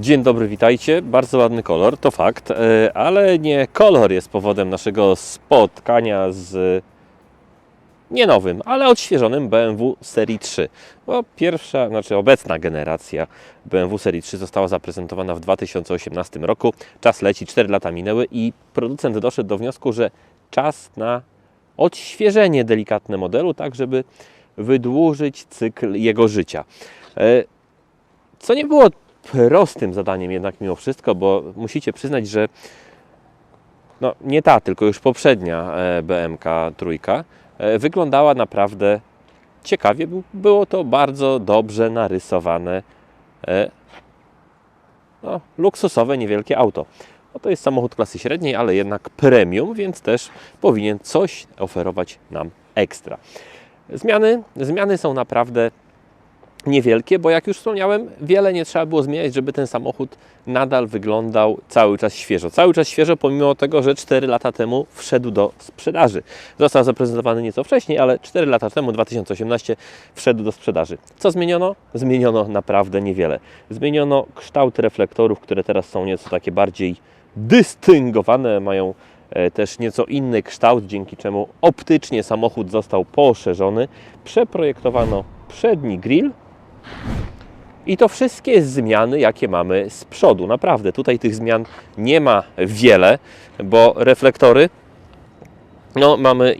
Dzień dobry, witajcie. Bardzo ładny kolor, to fakt, e, ale nie kolor jest powodem naszego spotkania z nie nowym, ale odświeżonym BMW serii 3. Bo pierwsza, znaczy obecna generacja BMW serii 3 została zaprezentowana w 2018 roku. Czas leci, 4 lata minęły i producent doszedł do wniosku, że czas na odświeżenie delikatne modelu, tak żeby wydłużyć cykl jego życia. E, Co nie było prostym zadaniem jednak mimo wszystko, bo musicie przyznać, że no, nie ta, tylko już poprzednia e, BMK trójka e, wyglądała naprawdę ciekawie. Był- Było to bardzo dobrze narysowane, e, no, luksusowe, niewielkie auto. No, to jest samochód klasy średniej, ale jednak premium, więc też powinien coś oferować nam ekstra. Zmiany, zmiany są naprawdę niewielkie, bo jak już wspomniałem, wiele nie trzeba było zmieniać, żeby ten samochód nadal wyglądał cały czas świeżo. Cały czas świeżo, pomimo tego, że 4 lata temu wszedł do sprzedaży. Został zaprezentowany nieco wcześniej, ale 4 lata temu, 2018, wszedł do sprzedaży. Co zmieniono? Zmieniono naprawdę niewiele. Zmieniono kształt reflektorów, które teraz są nieco takie bardziej dystyngowane, mają e, też nieco inny kształt, dzięki czemu optycznie samochód został poszerzony. Przeprojektowano przedni grill, i to wszystkie zmiany, jakie mamy z przodu. Naprawdę, tutaj tych zmian nie ma wiele, bo reflektory, no mamy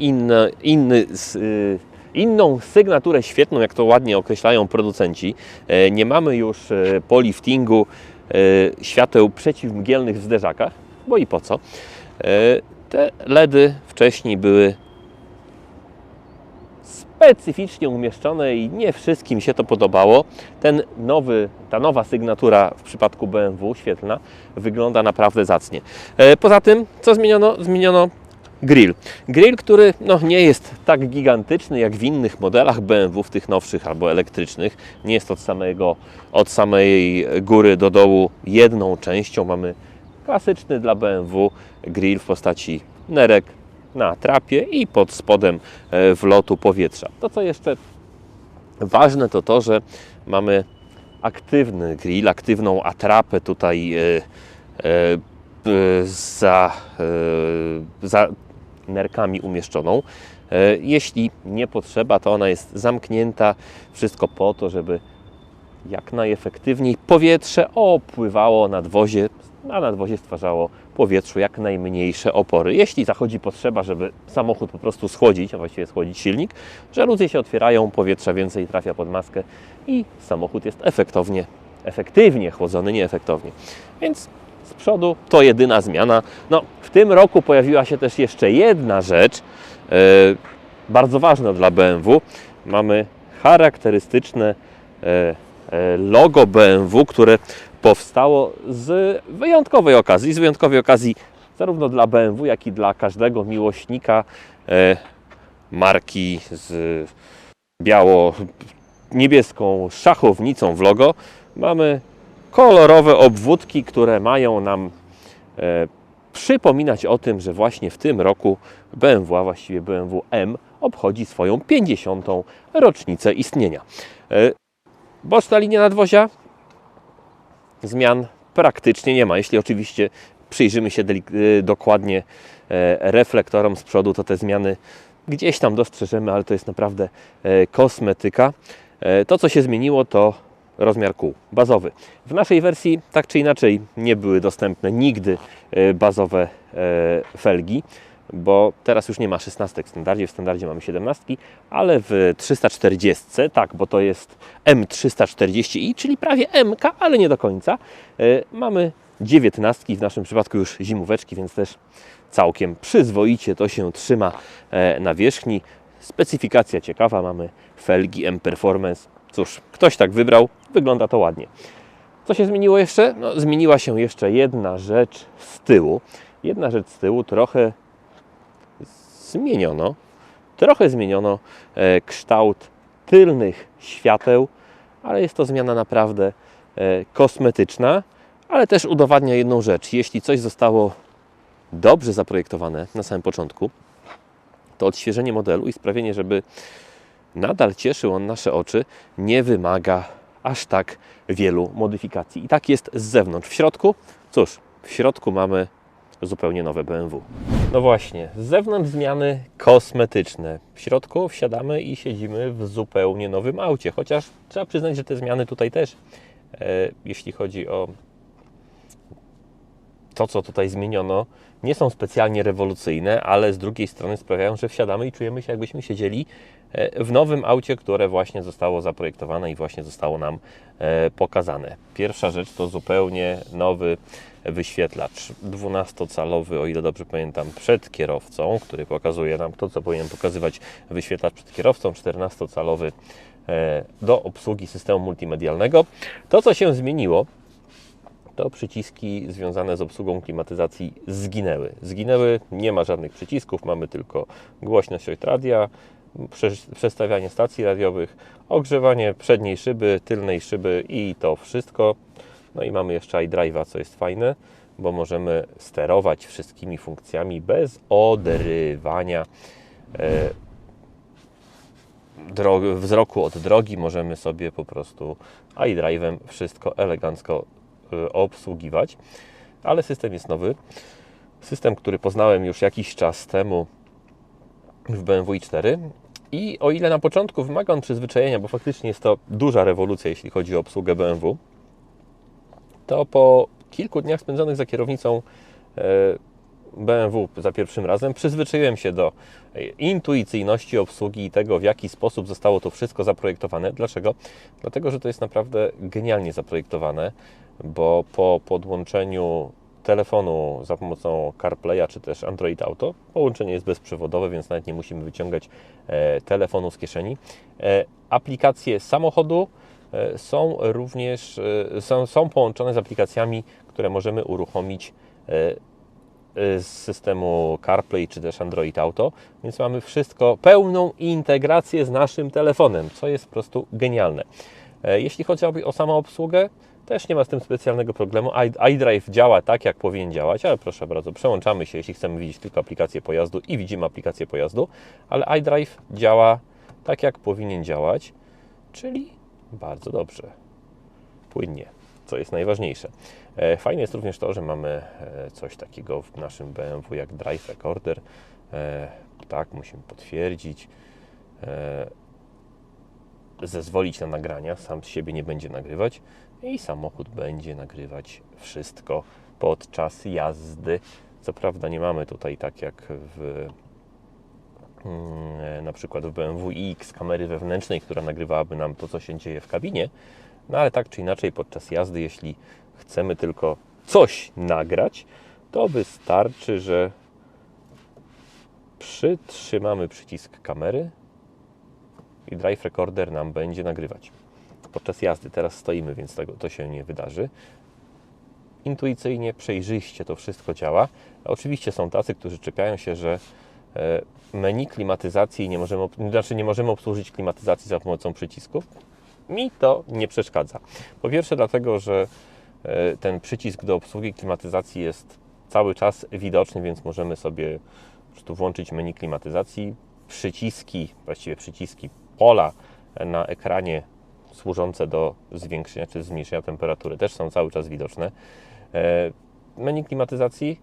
inny, y, inną sygnaturę świetną, jak to ładnie określają producenci. E, Nie mamy już e, po liftingu e, świateł przeciwmgielnych w zderzakach, bo i po co. Te LEDy wcześniej były specyficznie umieszczone i nie wszystkim się to podobało. Ten nowy, ta nowa sygnatura w przypadku BMW świetlna wygląda naprawdę zacnie. E, Poza tym, co zmieniono? Zmieniono grill. Grill, który no, nie jest tak gigantyczny jak w innych modelach BMW, w tych nowszych albo elektrycznych. Nie jest od, samego, od samej góry do dołu jedną częścią. Mamy klasyczny dla BMW grill w postaci nerek na trapie i pod spodem e, wlotu powietrza. To co jeszcze ważne to to, że mamy aktywny grill, aktywną atrapę tutaj e, e, za, za nerkami umieszczoną. Jeśli nie potrzeba, to ona jest zamknięta. Wszystko po to, żeby jak najefektywniej powietrze opływało nadwozie, a nadwozie stwarzało powietrzu jak najmniejsze opory. Jeśli zachodzi potrzeba, żeby samochód po prostu schłodzić, a właściwie schłodzić silnik, żaluzje się otwierają, powietrza więcej trafia pod maskę i samochód jest efektownie, efektywnie chłodzony, nie efektownie. Więc z przodu to jedyna zmiana. No, w tym roku pojawiła się też jeszcze jedna rzecz, e, bardzo ważna dla BMW. Mamy charakterystyczne e, logo BMW, które powstało z wyjątkowej okazji, z wyjątkowej okazji zarówno dla BMW, jak i dla każdego miłośnika e, marki z biało-niebieską szachownicą w logo. Mamy kolorowe obwódki, które mają nam e, przypominać o tym, że właśnie w tym roku BMW, a właściwie BMW M, obchodzi swoją 50. rocznicę istnienia. E, Boczna linia nadwozia zmian praktycznie nie ma. Jeśli oczywiście przyjrzymy się y, dokładnie e, reflektorom z przodu, to te zmiany gdzieś tam dostrzeżemy, ale to jest naprawdę e, kosmetyka. E, To, co się zmieniło, to rozmiar kół bazowy. W naszej wersji tak czy inaczej nie były dostępne nigdy bazowe felgi, bo teraz już nie ma 16 w standardzie, w standardzie mamy 17, ale w 340, tak, bo to jest M340i, czyli prawie MK, ale nie do końca, e, mamy 19, w naszym przypadku już zimóweczki, więc też całkiem przyzwoicie to się trzyma e, na wierzchni. Specyfikacja ciekawa, mamy felgi M Performance. Cóż, ktoś tak wybrał, wygląda to ładnie. Co się zmieniło jeszcze? No, zmieniła się jeszcze jedna rzecz z tyłu. Jedna rzecz z tyłu trochę zmieniono. Trochę zmieniono e, kształt tylnych świateł, ale jest to zmiana naprawdę e, kosmetyczna, ale też udowadnia jedną rzecz. Jeśli coś zostało dobrze zaprojektowane na samym początku, to odświeżenie modelu i sprawienie, żeby nadal cieszył on nasze oczy, nie wymaga aż tak wielu modyfikacji. I tak jest z zewnątrz. W środku, cóż, w środku mamy zupełnie nowe BMW. No właśnie, z zewnątrz zmiany kosmetyczne. W środku wsiadamy i siedzimy w zupełnie nowym aucie, chociaż trzeba przyznać, że te zmiany tutaj też, e, jeśli chodzi o to, co tutaj zmieniono, nie są specjalnie rewolucyjne, ale z drugiej strony sprawiają, że wsiadamy i czujemy się, jakbyśmy siedzieli e, w nowym aucie, które właśnie zostało zaprojektowane i właśnie zostało nam e, pokazane. Pierwsza rzecz to zupełnie nowy wyświetlacz 12-calowy, o ile dobrze pamiętam, przed kierowcą, który pokazuje nam to, co powinien pokazywać wyświetlacz przed kierowcą, 14-calowy e, do obsługi systemu multimedialnego. To, co się zmieniło, to przyciski związane z obsługą klimatyzacji zginęły. Zginęły, nie ma żadnych przycisków, mamy tylko głośność od radia, prze- przestawianie stacji radiowych, ogrzewanie przedniej szyby, tylnej szyby i to wszystko. No i mamy jeszcze iDrive'a, co jest fajne, bo możemy sterować wszystkimi funkcjami bez odrywania e, wzroku od drogi. Możemy sobie po prostu iDrive'em wszystko elegancko y, obsługiwać. Ale system jest nowy. System, który poznałem już jakiś czas temu w BMW i4. I o ile na początku wymaga on przyzwyczajenia, bo faktycznie jest to duża rewolucja, jeśli chodzi o obsługę BMW, to po kilku dniach spędzonych za kierownicą e, BMW za pierwszym razem przyzwyczaiłem się do e, intuicyjności obsługi i tego, w jaki sposób zostało to wszystko zaprojektowane. Dlaczego? Dlatego, że to jest naprawdę genialnie zaprojektowane, bo po podłączeniu telefonu za pomocą CarPlaya czy też Android Auto, połączenie jest bezprzewodowe, więc nawet nie musimy wyciągać e, telefonu z kieszeni. Aplikacje samochodu są również e, są, są połączone z aplikacjami, które możemy uruchomić e, z systemu CarPlay czy też Android Auto, więc mamy wszystko, pełną integrację z naszym telefonem, co jest po prostu genialne. E, Jeśli chodzi o, samą obsługę, też nie ma z tym specjalnego problemu. iDrive działa tak, jak powinien działać, ale proszę bardzo, przełączamy się, jeśli chcemy widzieć tylko aplikację pojazdu i widzimy aplikację pojazdu, ale iDrive działa tak, jak powinien działać, czyli bardzo dobrze, płynnie, co jest najważniejsze. E, Fajne jest również to, że mamy e, coś takiego w naszym BMW jak Drive Recorder. E, Tak, musimy potwierdzić, zezwolić na nagrania, sam z siebie nie będzie nagrywać i samochód będzie nagrywać wszystko podczas jazdy. Co prawda nie mamy tutaj tak jak w na przykład w BMW iX kamery wewnętrznej, która nagrywałaby nam to, co się dzieje w kabinie, no ale tak czy inaczej podczas jazdy, jeśli chcemy tylko coś nagrać, to wystarczy, że przytrzymamy przycisk kamery i Drive Recorder nam będzie nagrywać. Podczas jazdy teraz stoimy, więc tego, to się nie wydarzy. Intuicyjnie, przejrzyście to wszystko działa. Oczywiście są tacy, którzy czepiają się, że e, menu klimatyzacji nie możemy, znaczy nie możemy obsłużyć klimatyzacji za pomocą przycisków. Mi to nie przeszkadza. Po pierwsze dlatego, że e, ten przycisk do obsługi klimatyzacji jest cały czas widoczny, więc możemy sobie prostu włączyć menu klimatyzacji. Przyciski, właściwie przyciski pola na ekranie służące do zwiększenia czy zmniejszenia temperatury też są cały czas widoczne. E, Menu klimatyzacji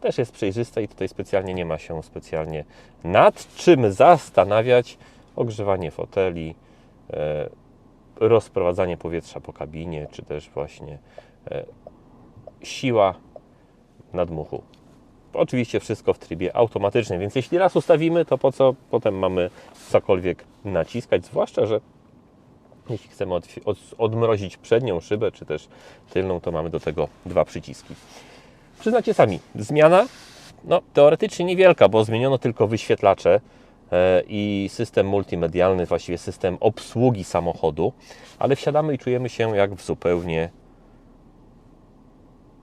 też jest przejrzyste i tutaj specjalnie nie ma się specjalnie nad czym zastanawiać. Ogrzewanie foteli, e, rozprowadzanie powietrza po kabinie, czy też właśnie e, siła nadmuchu. Oczywiście wszystko w trybie automatycznym, więc jeśli raz ustawimy, to po co potem mamy cokolwiek naciskać, zwłaszcza, że jeśli chcemy odmrozić przednią szybę, czy też tylną, to mamy do tego dwa przyciski. Przyznacie sami, zmiana no, teoretycznie niewielka, bo zmieniono tylko wyświetlacze e, i system multimedialny, właściwie system obsługi samochodu, ale wsiadamy i czujemy się jak w zupełnie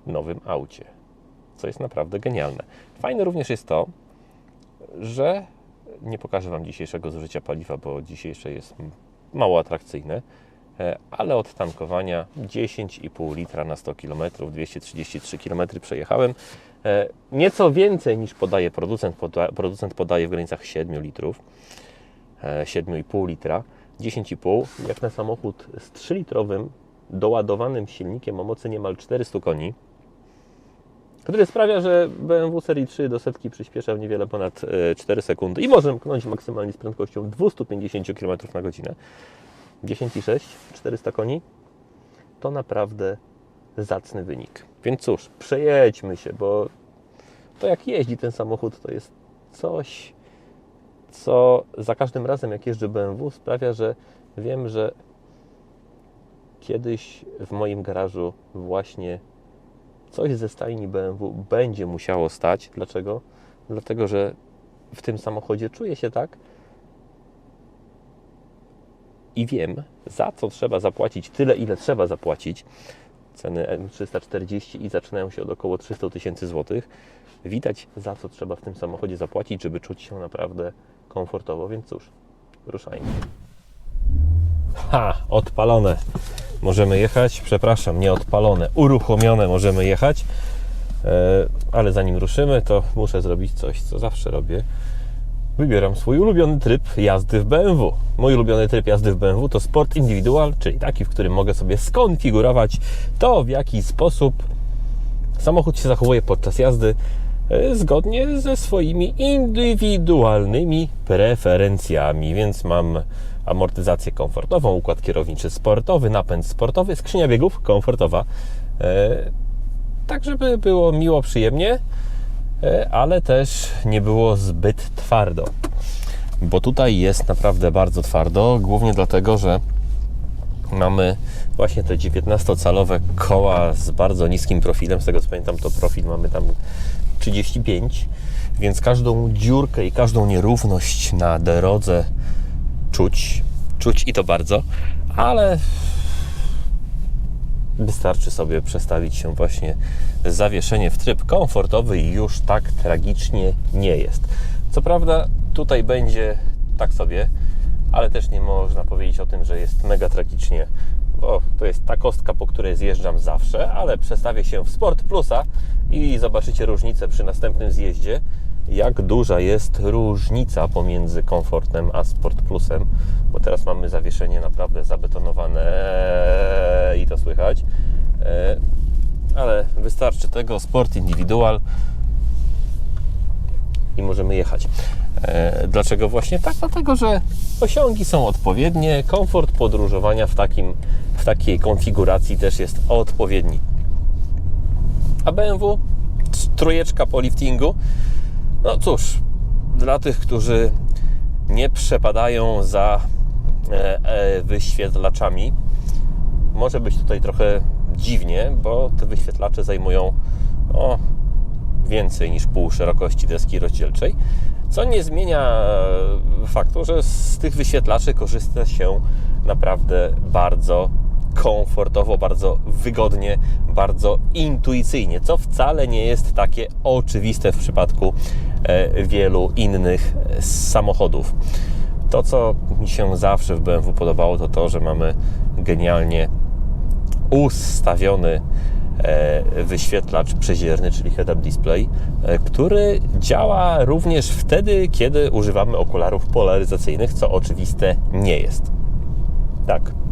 nowym aucie, co jest naprawdę genialne. Fajne również jest to, że nie pokażę Wam dzisiejszego zużycia paliwa, bo dzisiejsze jest mało atrakcyjne, ale od tankowania 10,5 litra na 100 km, 233 km przejechałem. E, Nieco więcej niż podaje producent, producent podaje w granicach 7 litrów, e, 7,5 litra, 10,5, jak na samochód z 3-litrowym, doładowanym silnikiem o mocy niemal 400 koni, który sprawia, że BMW serii 3 do setki przyspiesza w niewiele ponad e, 4 sekundy i może mknąć maksymalnie z prędkością 250 km na godzinę. 10,6, 400 koni, to naprawdę zacny wynik. Więc cóż, przejedźmy się, bo to jak jeździ ten samochód, to jest coś, co za każdym razem jak jeżdżę BMW sprawia, że wiem, że kiedyś w moim garażu właśnie coś ze stajni BMW będzie musiało stać. Dlaczego? Dlatego, że w tym samochodzie czuję się tak i wiem, za co trzeba zapłacić tyle, ile trzeba zapłacić. Ceny M340 i zaczynają się od około 300 tysięcy złotych. Widać, za co trzeba w tym samochodzie zapłacić, żeby czuć się naprawdę komfortowo, więc cóż, ruszajmy. Ha, odpalone. Możemy jechać, przepraszam, nie odpalone, uruchomione możemy jechać. E, ale zanim ruszymy, to muszę zrobić coś, co zawsze robię. Wybieram swój ulubiony tryb jazdy w BMW. Mój ulubiony tryb jazdy w BMW to Sport Individual, czyli taki, w którym mogę sobie skonfigurować to, w jaki sposób samochód się zachowuje podczas jazdy e, zgodnie ze swoimi indywidualnymi preferencjami. Więc mam amortyzację komfortową, układ kierowniczy sportowy, napęd sportowy, skrzynia biegów komfortowa. E, tak, żeby było miło, przyjemnie, ale też nie było zbyt twardo. Bo tutaj jest naprawdę bardzo twardo, głównie dlatego, że mamy właśnie te 19-calowe koła z bardzo niskim profilem. Z tego co pamiętam, to profil mamy tam 35, więc każdą dziurkę i każdą nierówność na drodze czuć, czuć i to bardzo, ale wystarczy sobie przestawić się właśnie zawieszenie w tryb komfortowy i już tak tragicznie nie jest. Co prawda tutaj będzie tak sobie, ale też nie można powiedzieć o tym, że jest mega tragicznie, bo to jest ta kostka, po której zjeżdżam zawsze, ale przestawię się w Sport Plusa i zobaczycie różnicę przy następnym zjeździe, jak duża jest różnica pomiędzy komfortem a Sport Plusem, bo teraz mamy zawieszenie naprawdę zabetonowane i to słychać, E, ale wystarczy tego Sport Individual i możemy jechać. E, Dlaczego właśnie tak? Dlatego, że osiągi są odpowiednie, komfort podróżowania w, takim, w takiej konfiguracji też jest odpowiedni. A BMW trójeczka po liftingu, no cóż, dla tych, którzy nie przepadają za e, e, wyświetlaczami, może być tutaj trochę dziwnie, bo te wyświetlacze zajmują o, więcej niż pół szerokości deski rozdzielczej, co nie zmienia faktu, że z tych wyświetlaczy korzysta się naprawdę bardzo komfortowo, bardzo wygodnie, bardzo intuicyjnie, co wcale nie jest takie oczywiste w przypadku e, wielu innych e, samochodów. To, co mi się zawsze w BMW podobało, to to, że mamy genialnie ustawiony e, wyświetlacz przezierny, czyli head-up display, który działa również wtedy, kiedy używamy okularów polaryzacyjnych, co oczywiste nie jest. Tak.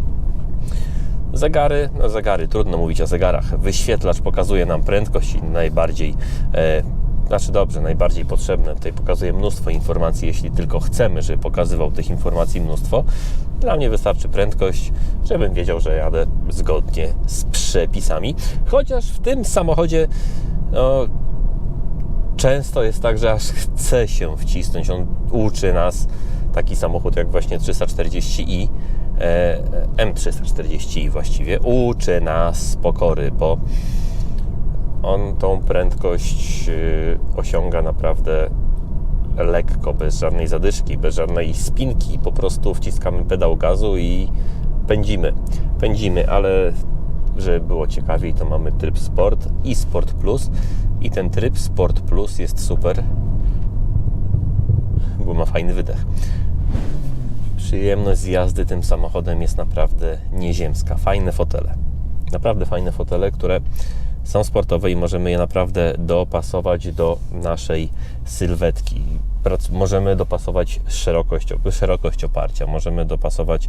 Zegary, no zegary, trudno mówić o zegarach. Wyświetlacz pokazuje nam prędkość i najbardziej, e, znaczy dobrze, najbardziej potrzebne. Tutaj pokazuje mnóstwo informacji, jeśli tylko chcemy, żeby pokazywał tych informacji mnóstwo. Dla mnie wystarczy prędkość, żebym wiedział, że jadę zgodnie z przepisami. Chociaż w tym samochodzie no, często jest tak, że aż chce się wcisnąć. On uczy nas, taki samochód jak właśnie 340i, e, M340i właściwie, uczy nas pokory, bo on tą prędkość y, osiąga naprawdę lekko, bez żadnej zadyszki, bez żadnej spinki. Po prostu wciskamy pedał gazu i pędzimy. Pędzimy, ale żeby było ciekawiej, to mamy tryb Sport i Sport Plus. I ten tryb Sport Plus jest super, bo ma fajny wydech. Przyjemność z jazdy tym samochodem jest naprawdę nieziemska. Fajne fotele. Naprawdę fajne fotele, które są sportowe i możemy je naprawdę dopasować do naszej sylwetki. możemy dopasować szerokość, szerokość oparcia, możemy dopasować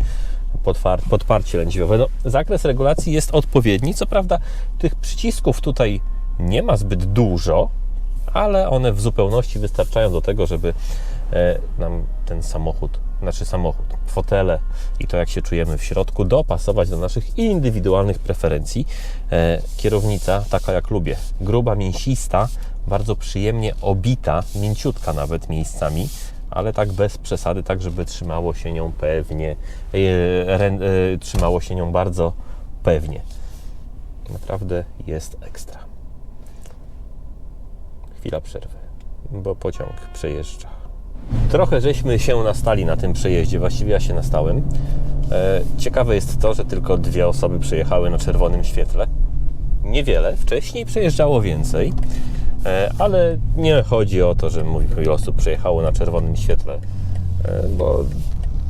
podparcie lędźwiowe. No, zakres regulacji jest odpowiedni. Co prawda, tych przycisków tutaj nie ma zbyt dużo, ale one w zupełności wystarczają do tego, żeby e, nam ten samochód, znaczy samochód, fotele i to jak się czujemy w środku, dopasować do naszych indywidualnych preferencji. E, kierownica taka jak lubię, gruba, mięsista, bardzo przyjemnie obita, mięciutka nawet miejscami, ale tak bez przesady, tak żeby trzymało się nią pewnie, e, e, trzymało się nią bardzo pewnie. Naprawdę jest ekstra. Chwila przerwy, bo pociąg przejeżdża. Trochę żeśmy się nastali na tym przejeździe, właściwie ja się nastałem. E, Ciekawe jest to, że tylko dwie osoby przejechały na czerwonym świetle. Niewiele, wcześniej przejeżdżało więcej, e, ale nie chodzi o to, że mówię, ile osób przejechało na czerwonym świetle, e, bo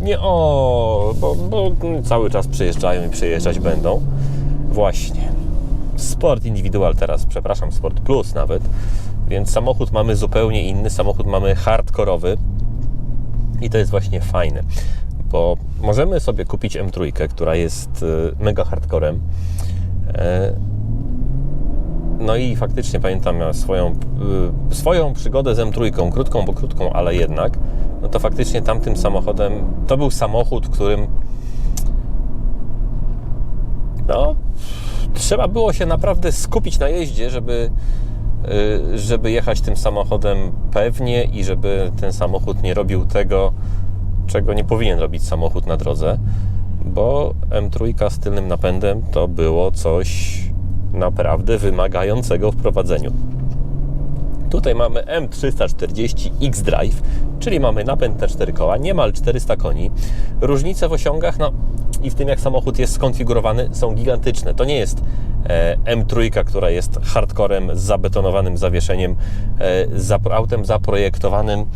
nie o, bo, bo cały czas przejeżdżają i przejeżdżać będą. Właśnie. Sport indywidual teraz, przepraszam, Sport Plus nawet, więc samochód mamy zupełnie inny, samochód mamy hardkorowy i to jest właśnie fajne, bo możemy sobie kupić M3, która jest e, mega hardcorem. E, No i faktycznie pamiętam swoją, y, swoją przygodę z M3, krótką, bo krótką, ale jednak, no to faktycznie tamtym samochodem, to był samochód, którym no, trzeba było się naprawdę skupić na jeździe, żeby, y, żeby jechać tym samochodem pewnie i żeby ten samochód nie robił tego, czego nie powinien robić samochód na drodze, bo M3 z tylnym napędem to było coś naprawdę wymagającego w prowadzeniu. Tutaj mamy M340 X-Drive, czyli mamy napęd na 4 koła, niemal 400 koni. Różnice w osiągach, no i w tym jak samochód jest skonfigurowany, są gigantyczne. To nie jest M3, która jest hardcorem z zabetonowanym zawieszeniem, e, autem zaprojektowanym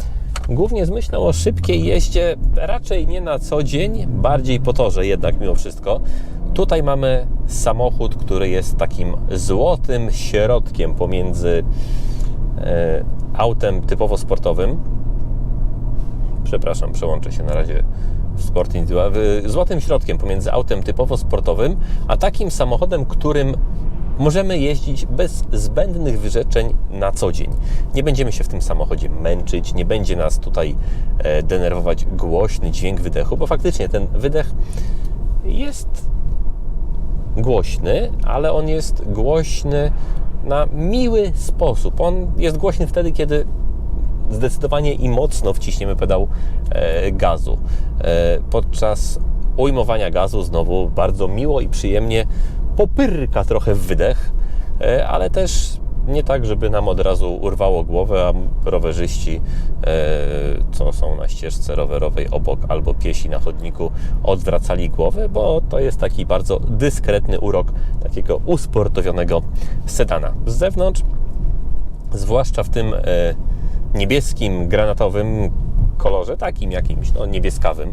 głównie z myślą o szybkiej jeździe, raczej nie na co dzień, bardziej po torze jednak mimo wszystko. Tutaj mamy samochód, który jest takim złotym środkiem pomiędzy e, autem typowo sportowym. Przepraszam, przełączę się na razie sport indywidualny. Złotym środkiem pomiędzy autem typowo sportowym, a takim samochodem, którym możemy jeździć bez zbędnych wyrzeczeń na co dzień. Nie będziemy się w tym samochodzie męczyć, nie będzie nas tutaj e, denerwować głośny dźwięk wydechu, bo faktycznie ten wydech jest głośny, ale on jest głośny na miły sposób. On jest głośny wtedy, kiedy zdecydowanie i mocno wciśniemy pedał e, gazu. E, podczas ujmowania gazu znowu bardzo miło i przyjemnie popyrka trochę w wydech, e, ale też nie tak, żeby nam od razu urwało głowę, a rowerzyści, co są na ścieżce rowerowej obok albo piesi na chodniku, odwracali głowę, bo to jest taki bardzo dyskretny urok takiego usportowionego sedana. Z zewnątrz, zwłaszcza w tym niebieskim, granatowym kolorze, takim jakimś no, niebieskawym,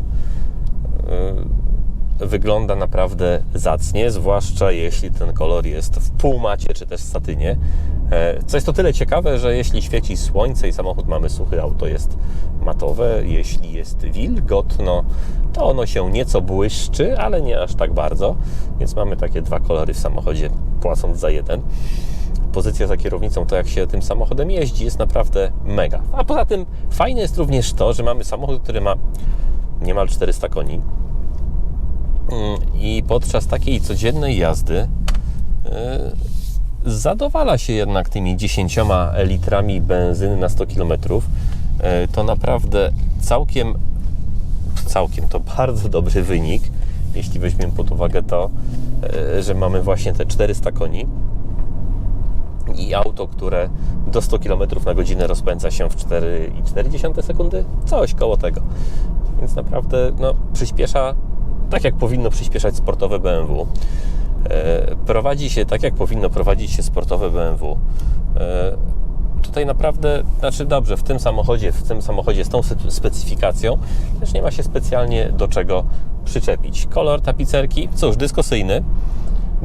e, wygląda naprawdę zacnie, zwłaszcza jeśli ten kolor jest w półmacie czy też satynie. E, Co jest to tyle ciekawe, że jeśli świeci słońce i samochód mamy suchy, auto jest matowe. Jeśli jest wilgotno, to ono się nieco błyszczy, ale nie aż tak bardzo. Więc mamy takie dwa kolory w samochodzie, płacąc za jeden. Pozycja za kierownicą, to jak się tym samochodem jeździ, jest naprawdę mega. A poza tym fajne jest również to, że mamy samochód, który ma niemal 400 koni. Mm, I podczas takiej codziennej jazdy yy, zadowala się jednak tymi 10 litrami benzyny na 100 km. Yy, To naprawdę całkiem, całkiem to bardzo dobry wynik, jeśli weźmiemy pod uwagę to, yy, że mamy właśnie te 400 koni i auto, które do 100 km na godzinę rozpędza się w 4,4 sekundy, coś koło tego. Więc naprawdę no, przyspiesza tak, jak powinno przyspieszać sportowe BMW. E, prowadzi się tak, jak powinno prowadzić się sportowe BMW. E, tutaj naprawdę, znaczy dobrze, w tym samochodzie, w tym samochodzie z tą spe- specyfikacją też nie ma się specjalnie do czego przyczepić. Kolor tapicerki, cóż, dyskusyjny.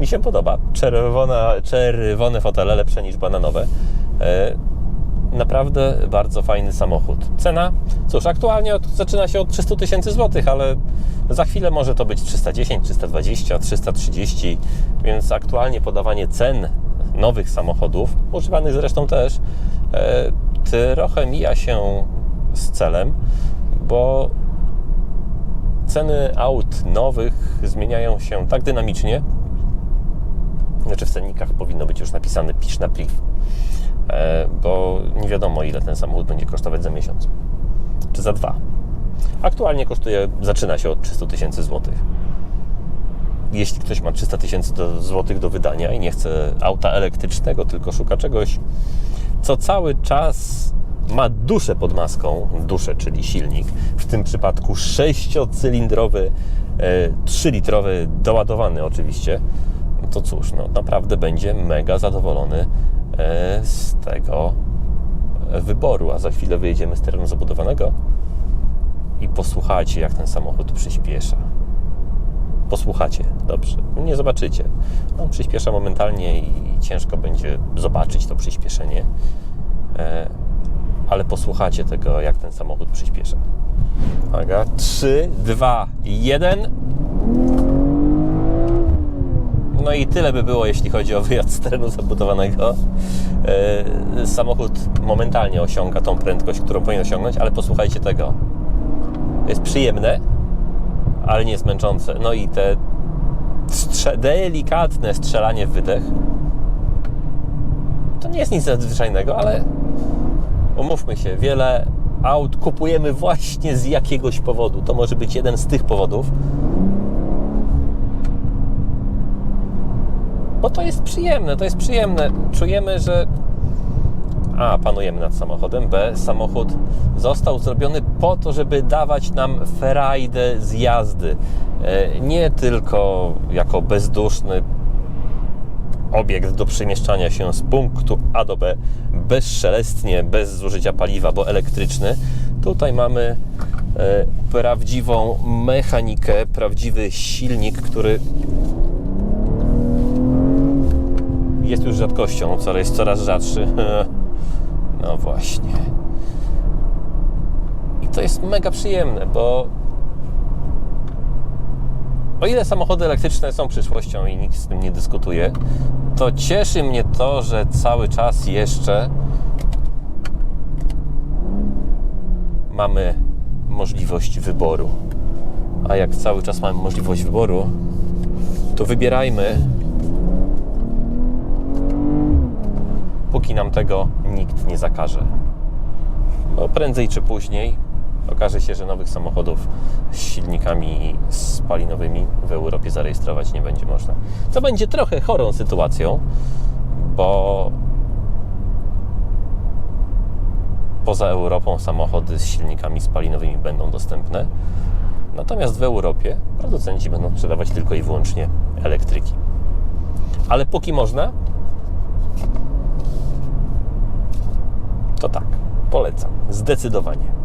Mi się podoba. Czerwona, czerwone fotele lepsze niż bananowe. E, Naprawdę bardzo fajny samochód. Cena? Cóż, aktualnie od, zaczyna się od 300 tysięcy złotych, ale za chwilę może to być 310, 320, 330, więc aktualnie podawanie cen nowych samochodów, używanych zresztą też, e, trochę mija się z celem, bo ceny aut nowych zmieniają się tak dynamicznie, znaczy w cennikach powinno być już napisane pisz na priv, e, bo nie wiadomo ile ten samochód będzie kosztować za miesiąc, czy za dwa. Aktualnie kosztuje, zaczyna się od 300 tysięcy złotych. Jeśli ktoś ma 300 tysięcy złotych do wydania i nie chce auta elektrycznego, tylko szuka czegoś, co cały czas ma duszę pod maską, duszę, czyli silnik, w tym przypadku sześciocylindrowy, e, 3-litrowy, doładowany oczywiście, to cóż, no naprawdę będzie mega zadowolony e, z tego wyboru, a za chwilę wyjedziemy z terenu zabudowanego i posłuchajcie, jak ten samochód przyspiesza. Posłuchacie, dobrze. Nie zobaczycie. On przyspiesza momentalnie i ciężko będzie zobaczyć to przyspieszenie. E, ale posłuchacie tego, jak ten samochód przyspiesza. Uwaga, 3, 2, 1. No i tyle by było, jeśli chodzi o wyjazd z terenu zabudowanego. E, Samochód momentalnie osiąga tą prędkość, którą powinien osiągnąć, ale posłuchajcie tego. Jest przyjemne, ale nie jest męczące. No i te strze- delikatne strzelanie w wydech to nie jest nic nadzwyczajnego, ale umówmy się, wiele aut kupujemy właśnie z jakiegoś powodu. To może być jeden z tych powodów. Bo to jest przyjemne, to jest przyjemne. Czujemy, że A. Panujemy nad samochodem. B. Samochód został zrobiony po to, żeby dawać nam ferajdę z jazdy. E, Nie tylko jako bezduszny obiekt do przemieszczania się z punktu A do B bezszelestnie, bez zużycia paliwa, bo elektryczny. Tutaj mamy e, prawdziwą mechanikę, prawdziwy silnik, który jest już rzadkością, jest coraz rzadszy. No właśnie. I to jest mega przyjemne, bo o ile samochody elektryczne są przyszłością i nikt z tym nie dyskutuje, to cieszy mnie to, że cały czas jeszcze mamy możliwość wyboru. A jak cały czas mamy możliwość wyboru, to wybierajmy, póki nam tego nikt nie zakaże. Bo prędzej czy później okaże się, że nowych samochodów z silnikami spalinowymi w Europie zarejestrować nie będzie można. Co będzie trochę chorą sytuacją, bo poza Europą samochody z silnikami spalinowymi będą dostępne. Natomiast w Europie producenci będą sprzedawać tylko i wyłącznie elektryki. Ale póki można, to tak, polecam, zdecydowanie.